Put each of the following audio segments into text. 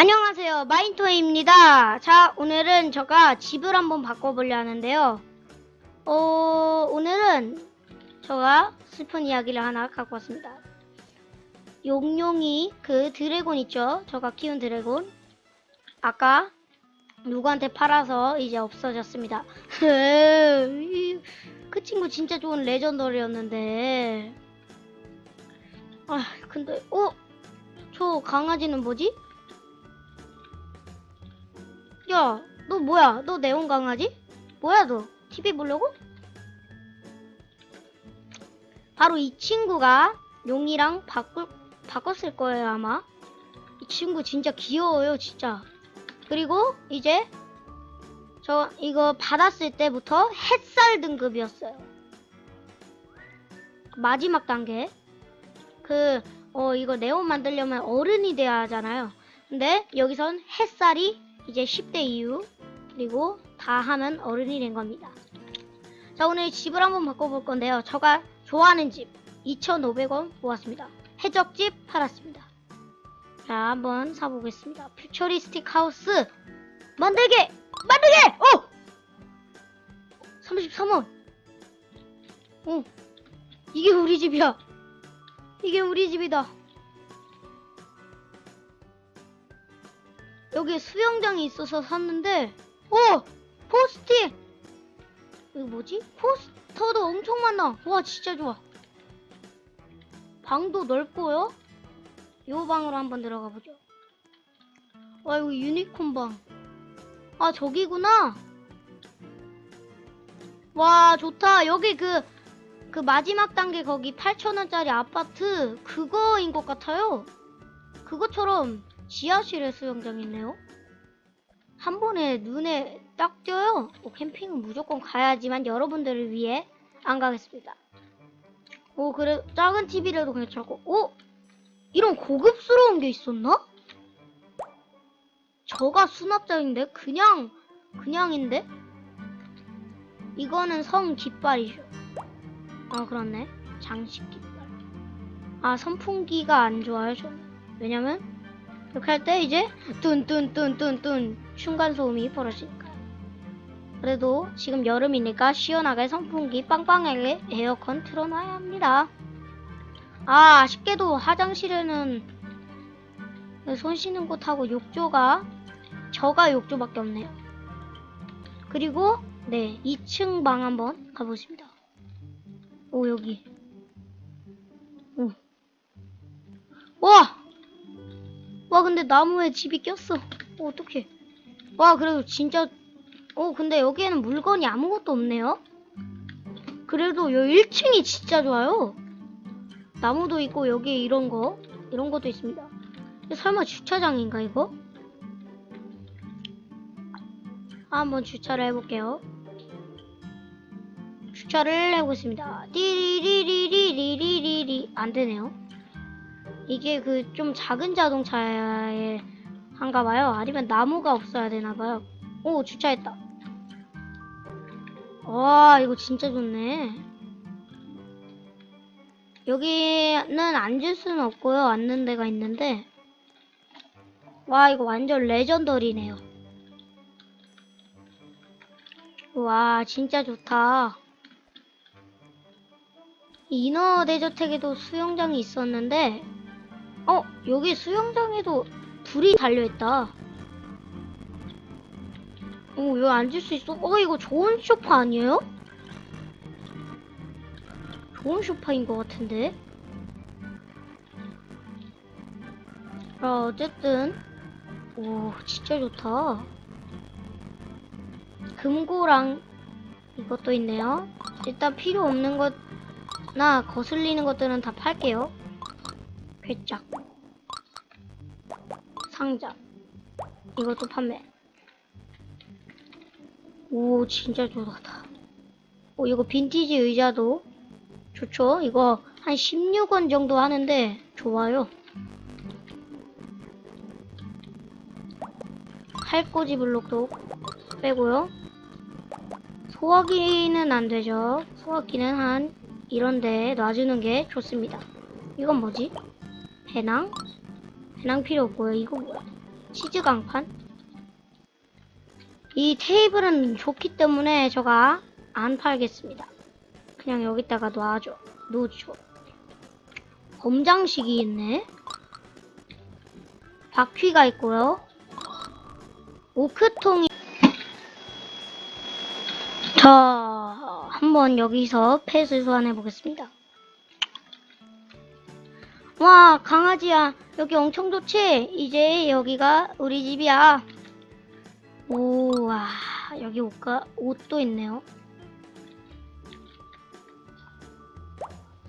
안녕하세요. 마인토입니다. 자, 오늘은 제가 집을 한번 바꿔보려 하는데요. 어, 오늘은 제가 슬픈 이야기를 하나 갖고 왔습니다. 용용이 그 드래곤 있죠? 제가 키운 드래곤. 아까 누구한테 팔아서 이제 없어졌습니다. 그 친구 진짜 좋은 레전더리였는데. 아, 근데, 어? 저 강아지는 뭐지? 야, 너 뭐야? 너 네온 강아지? 뭐야 너? TV 보려고? 바로 이 친구가 용이랑 바꿀, 바꿨을 거예요 아마. 이 친구 진짜 귀여워요 진짜. 그리고 이제 저 이거 받았을 때부터 햇살 등급이었어요. 마지막 단계. 그, 어, 이거 네온 만들려면 어른이 돼야 하잖아요. 근데 여기선 햇살이 이제 10대 이후 그리고 다 하면 어른이 된 겁니다. 자 오늘 집을 한번 바꿔볼 건데요. 제가 좋아하는 집 2,500원 모았습니다. 해적집 팔았습니다. 자 한번 사보겠습니다. 퓨처리스틱 하우스 만들기! 만들기! 오! 33원 오 이게 우리 집이야. 이게 우리 집이다. 여기 수영장이 있어서 샀는데 오! 포스트잇! 이거 뭐지? 포스터도 엄청 많아. 와 진짜 좋아. 방도 넓고요. 요 방으로 한번 들어가 보죠. 와 이거 유니콘 방아 저기구나. 와 좋다. 여기 그그 마지막 단계 거기 8,000원짜리 아파트 그거인 것 같아요. 그것처럼 지하실에 수영장이 있네요. 한 번에 눈에 딱 띄어요. 어, 캠핑은 무조건 가야지만 여러분들을 위해 안 가겠습니다. 오 그래 작은 TV라도 괜찮고 오 이런 고급스러운 게 있었나? 저가 수납장인데 그냥 그냥인데 이거는 성 깃발이죠. 아 그렇네 장식 깃발. 아 선풍기가 안 좋아요 저는. 왜냐면 이렇게 할 때 이제 뚠뚠뚠뚠뚠 층간 소음이 벌어지니까. 그래도 지금 여름이니까 시원하게 선풍기 빵빵하게 에어컨 틀어놔야 합니다. 아 아쉽게도 화장실에는 손 씻는 곳하고 욕조가 저가 욕조밖에 없네요. 그리고 네 2층 방 한번 가보십니다. 오 여기. 오. 와! 와 근데 나무에 집이 꼈어. 어, 어떡해. 와 그래도 진짜 어 근데 여기에는 물건이 아무것도 없네요? 그래도 요 1층이 진짜 좋아요. 나무도 있고 여기에 이런 거 이런 것도 있습니다. 설마 주차장인가 이거? 한번 주차를 해볼게요. 주차를 해보겠습니다. 띠리리리리리리리. 안 되네요 이게 그 좀 작은 자동차에 한가 봐요. 아니면 나무가 없어야 되나 봐요. 오, 주차했다. 와, 이거 진짜 좋네. 여기는 앉을 수는 없고요. 앉는 데가 있는데. 와, 이거 완전 레전더리네요. 와, 진짜 좋다. 이너 대저택에도 수영장이 있었는데 어, 여기 수영장에도 불이 달려있다. 오, 여기 앉을 수 있어? 어, 이거 좋은 소파 아니에요? 좋은 소파인 것 같은데? 아, 어쨌든. 오, 진짜 좋다. 금고랑 이것도 있네요. 일단 필요 없는 것나 거슬리는 것들은 다 팔게요. 괴짝 상자. 이것도 판매. 오 진짜 좋다. 오 이거 빈티지 의자도 좋죠? 이거 한 16원 정도 하는데 좋아요. 칼꽂이 블록도 빼고요. 소화기는 안 되죠. 소화기는 한 이런데 놔주는 게 좋습니다. 이건 뭐지? 배낭? 배낭 필요 없고요. 이거 뭐야? 치즈 강판. 이 테이블은 좋기 때문에 제가 안 팔겠습니다. 그냥 여기다가 놔줘. 놓죠. 검장식이 있네. 바퀴가 있고요. 오크통이 자, 한번 여기서 펫을 소환해 보겠습니다. 와, 강아지야. 여기 엄청 좋지? 이제 여기가 우리 집이야. 우와, 여기 옷가, 옷도 있네요.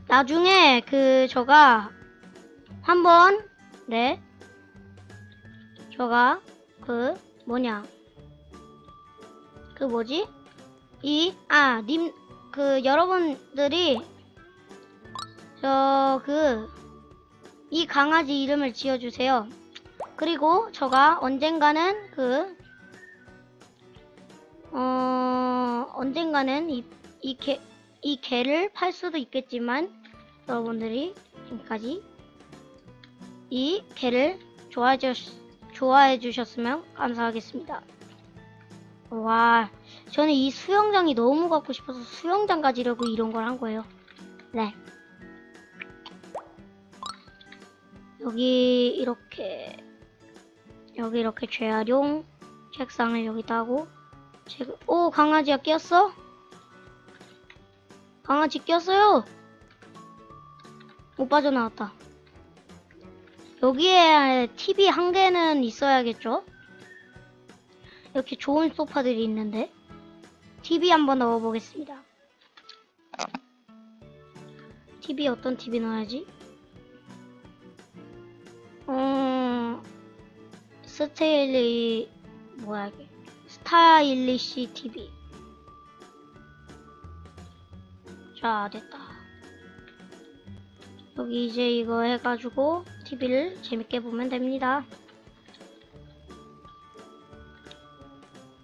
나중에 그, 저가, 한번, 네. 저가, 그, 뭐냐. 그 뭐지? 이, 아, 님, 그, 여러분들이, 저, 그, 이 강아지 이름을 지어주세요. 그리고 저가 언젠가는 그, 어, 언젠가는 이, 이 개, 이 개를 팔 수도 있겠지만, 여러분들이 지금까지 이 개를 좋아해 주, 좋아해 주셨으면 감사하겠습니다. 와, 저는 이 수영장이 너무 갖고 싶어서 수영장 가지려고 이런 걸 한 거예요. 네. 여기 이렇게 여기 이렇게 재활용 책상을 여기다 하고 책... 오 강아지가 꼈어? 강아지 꼈어요 못 빠져나왔다 여기에 TV 한 개는 있어야겠죠? 이렇게 좋은 소파들이 있는데 TV 한번 넣어보겠습니다 TV 어떤 TV 넣어야지? 어, 스테일리, 뭐야, 이게. 스타일리시 TV. 자, 됐다. 여기 이제 이거 해가지고 TV를 재밌게 보면 됩니다.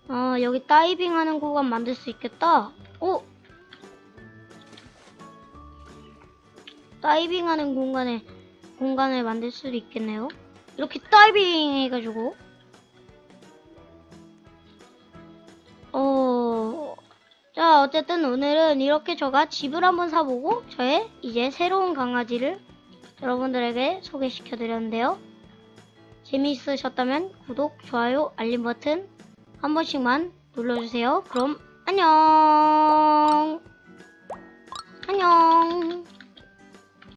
어, 여기 다이빙 하는 공간 만들 수 있겠다. 오! 다이빙 하는 공간에 공간을 만들 수도 있겠네요. 이렇게 다이빙 해가지고 어... 자 어쨌든 오늘은 이렇게 제가 집을 한번 사보고 저의 이제 새로운 강아지를 여러분들에게 소개시켜 드렸는데요. 재미있으셨다면 구독, 좋아요, 알림 버튼 한 번씩만 눌러주세요. 그럼 안녕 안녕